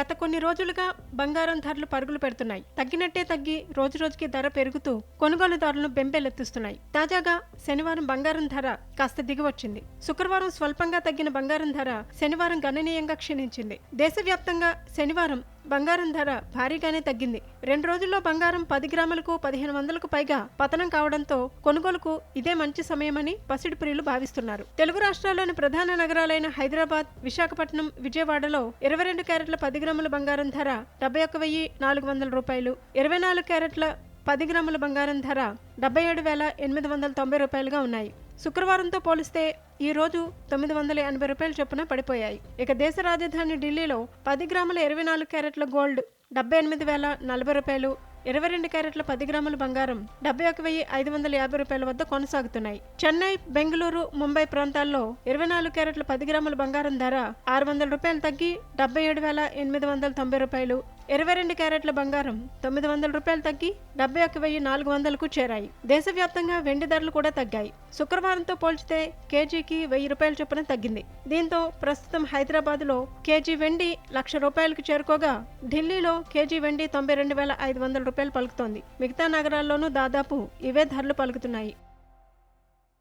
గత కొన్ని రోజులుగా బంగారం ధరలు పరుగులు పెడుతున్నాయి. తగ్గినట్టే తగ్గి రోజు రోజుకి ధర పెరుగుతూ కొనుగోలుదారులను బెంబేలెత్తిస్తున్నాయి. తాజాగా శనివారం బంగారం ధర కాస్త దిగివచ్చింది. శుక్రవారం స్వల్పంగా తగ్గిన బంగారం ధర శనివారం గణనీయంగా క్షీణించింది. దేశవ్యాప్తంగా శనివారం బంగారం ధర భారీగానే తగ్గింది. రెండు రోజుల్లో బంగారం పది గ్రాములకు పదిహేను వందలకు పైగా పతనం కావడంతో కొనుగోలుకు ఇదే మంచి సమయమని పసిడి ప్రియులు భావిస్తున్నారు. తెలుగు రాష్ట్రాల్లోని ప్రధాన నగరాలైన హైదరాబాద్ విశాఖపట్నం విజయవాడలో ఇరవై రెండు క్యారెట్ల పది గ్రాముల బంగారం ధర డెబ్బై ఒక్క వెయ్యి నాలుగు వందల రూపాయలు ఇరవై నాలుగు క్యారెట్ల పది గ్రాముల బంగారం ధర డెబ్బై ఏడు వేల ఎనిమిది వందల తొంభై రూపాయలుగా ఉన్నాయి. శుక్రవారంతో పోలిస్తే ఈ రోజు తొమ్మిది వందల ఎనభై రూపాయల చొప్పున పడిపోయాయి. ఇక దేశ రాజధాని ఢిల్లీలో పది గ్రాముల ఇరవై నాలుగు క్యారెట్ల గోల్డ్ డెబ్బై ఎనిమిది వేల నలభై రూపాయలు ఇరవై రెండు క్యారెట్ల పది గ్రాముల బంగారం డెబ్బై ఒక వెయ్యి ఐదు వందల యాభై రూపాయల వద్ద కొనసాగుతున్నాయి. చెన్నై బెంగళూరు ముంబై ప్రాంతాల్లో ఇరవై నాలుగు క్యారెట్ల పది గ్రాముల బంగారం ధర ఆరు వందల రూపాయలు తగ్గి డెబ్బై ఏడు వేల ఎనిమిది వందల తొంభై రూపాయలు ఇరవై రెండు క్యారెట్ల బంగారం తొమ్మిది వందల రూపాయలు తగ్గి డెబ్బై ఒక వెయ్యి నాలుగు వందలకు చేరాయి. దేశవ్యాప్తంగా వెండి ధరలు కూడా తగ్గాయి. శుక్రవారంతో పోల్చితే కేజీకి వెయ్యి రూపాయల చొప్పున తగ్గింది. దీంతో ప్రస్తుతం హైదరాబాద్లో కేజీ వెండి లక్ష రూపాయలకు చేరుకోగా ఢిల్లీలో కేజీ వెండి తొంభై రెండు వేల ఐదు వందల రూపాయలు పలుకుతోంది. మిగతా నగరాల్లోనూ దాదాపు ఇవే ధరలు పలుకుతున్నాయి.